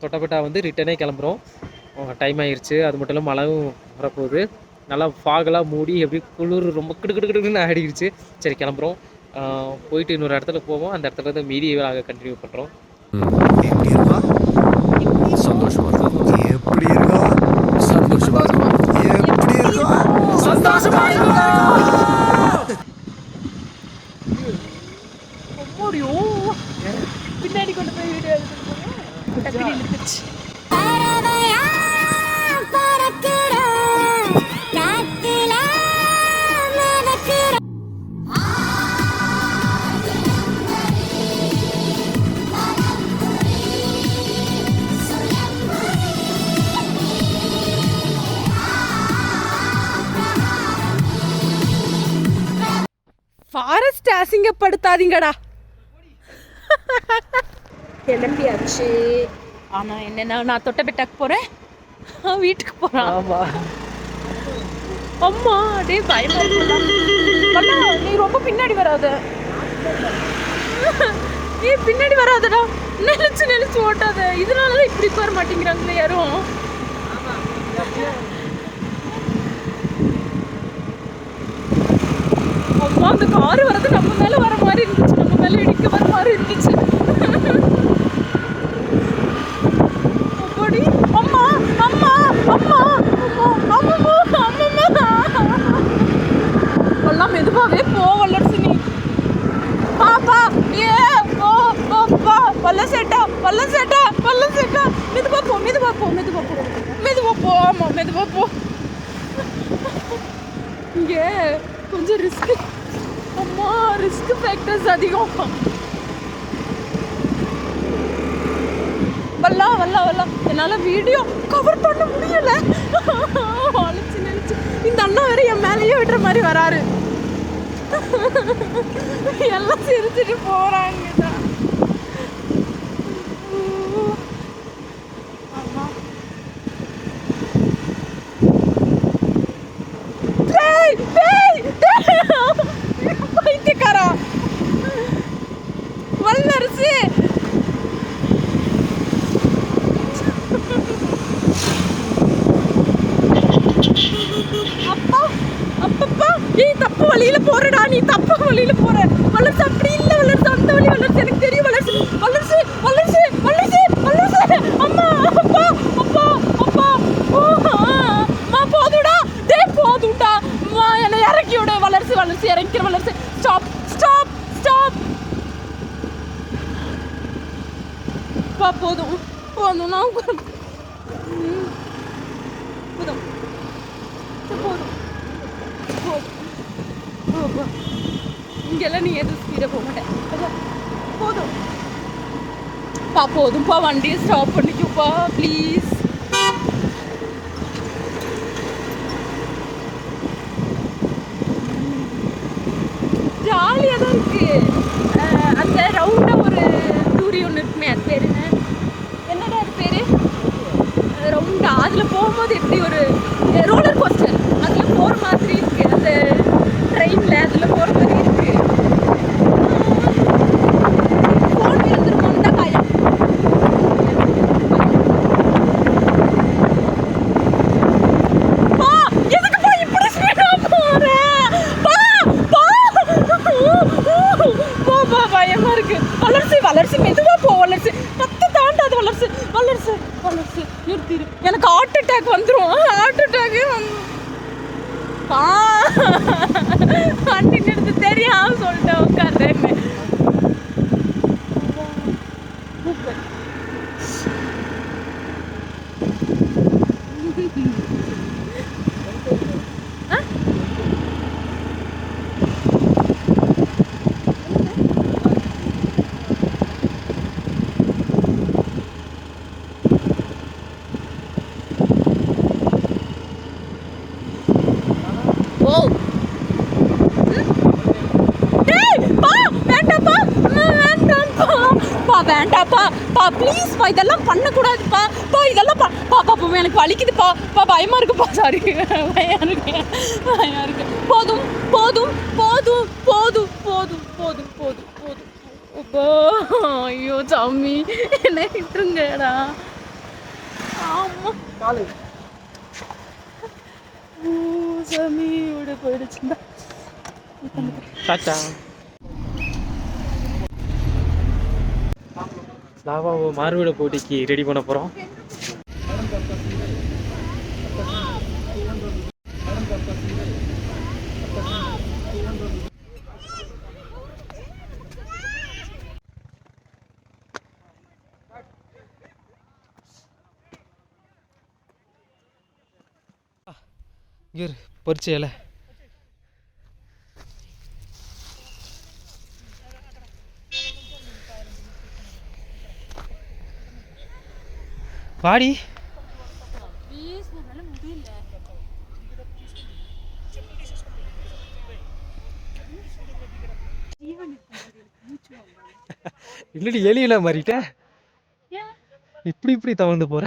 தொட்டப்பட்டா வந்து ரிட்டனே கிளம்புறோம். டைம் ஆயிடுச்சு அது மட்டும் இல்லாமல் மழையும் வரப்போகுது. நல்லா ஃபாகெல்லாம் மூடி எப்படி குளிர் ரொம்ப கிடு கிடு கிடுன்னு ஆடிடுச்சு சரி கிளம்புறோம். போயிட்டு இன்னொரு இடத்துல போவோம். அந்த இடத்துல இருந்து மீதி நாங்கள் கண்டினியூ பண்ணுறோம் எப்படி இருக்கா? சந்தோஷமா இருக்கும் எப்படி இருக்கா? சந்தோஷமா இருக்கும் எப்படி இருக்கா? சந்தோஷமா பின்னாடி கொண்டு போய் வீடியோ எடுத்துட்டு டக்குனு ஃபாரஸ்ட் அசிங்கப்படுத்தாதீங்கடா. கிளம்பியாச்சு. ஆனா என்னன்னா நான் தொட்டபெட்டாக்கு போறேன். அவன் வீட்டுக்கு போறான். ஆமாம் அம்மா டே பயமா நீ ரொம்ப பின்னாடி வராத. நீ பின்னாடி வராதடா. நெளிச்சு நெளிச்சு ஓட்டாத. இதனாலதான் இப்படி உட்கார மாட்டேங்கிறாங்களே யாரும். அம்மா அந்த கார் வரது நம்ம மேலே வர மாதிரி இருந்துச்சு. நம்ம மேலே இடிக்க வர மாதிரி இருந்துச்சு. அப்பாடி. அம்மா அம்மா அம்மா அம்மா அம்மா அம்மா. எல்லாம் மெதுவாகவே போ வல்லரசு நீ பாப்பா ஏ ஓ ஓ பா. பல்ல சேட்டா பல்ல சேட்டா பல்ல சேட்டா. மெதுவா போ மெதுவா போ மெதுவா போ மெதுவா போ. ஆமா மெதுவா போ. இங்க கொஞ்சம் ரிஸ்க் அம்மா ரிஸ்க் ஃபேக்டர்ஸ் அதிகம். வல்லா வல்லா வல்லா. என்னால் வீடியோ கவர் பண்ண முடியல. அழைச்சு நினச்சி. இந்த அண்ணா வேற என் மேலேயே விடுற மாதிரி வராரு. எல்லாம் சிரிச்சுட்டு போகிறாங்க வழியில போறடா நீ தப்பு வழியில போற. வளர்ச்சி அப்படி இல்ல வளர்ச்சி அந்த வழி வளர்ச்சி. எனக்கு தெரியும் வளர்ச்சி. வளர்ச்சி வளர்ச்சி வளர்ச்சி வளர்ச்சி. அம்மா அப்பா அப்பா அப்பா. மா போதுடா டே போதுடா மா என்னை இறக்கி விடு. வளர்ச்சி வளர்ச்சி இறக்கிற வளர்ச்சி. ஸ்டாப் ஸ்டாப் ஸ்டாப் பா போதும். போதும். நான் உட்காரு- ம். போதும் சரி, போதும் போதும் போப்பா. இங்கெல்லாம் நீ எதுவும் ஸ்பீடாக போக மாட்டேன் போதும். பா போதும்ப்பா வண்டியை ஸ்டாப் பண்ணிக்கோப்பா ப்ளீஸ் வண்டி நிறுத்து தெரியாம சொல்லிட்டேன் உட்கார்றேன்னு கூப்பிடு வேண்டாப்பா பா ப்ளீஸ்ப்பா இதெல்லாம் பண்ணக்கூடாதுப்பா. பா இதெல்லாம் பா பா பா பா, எனக்கு வலிக்குதுப்பா. பா பயமாக இருக்குப்பா. சாரி பயமாக இருக்கு. பயம் இருக்கு. போதும் போதும் போதும் போதும் போதும் போதும் போதும் போதும். அப்பா ஐயோ சாமி. என்ன விட்டுருங்கடா. ஆமா. ஓ சாமி விட போயிடுச்சுடா டாட்டா. லாவாவை மாறுவிட போட்டிக்கு ரெடி பண்ண போகிறோம் இரு இலை. வாடி. இல்லடி எலியில மாறிட்ட? இப்படி இப்படி தவழ்ந்து போற?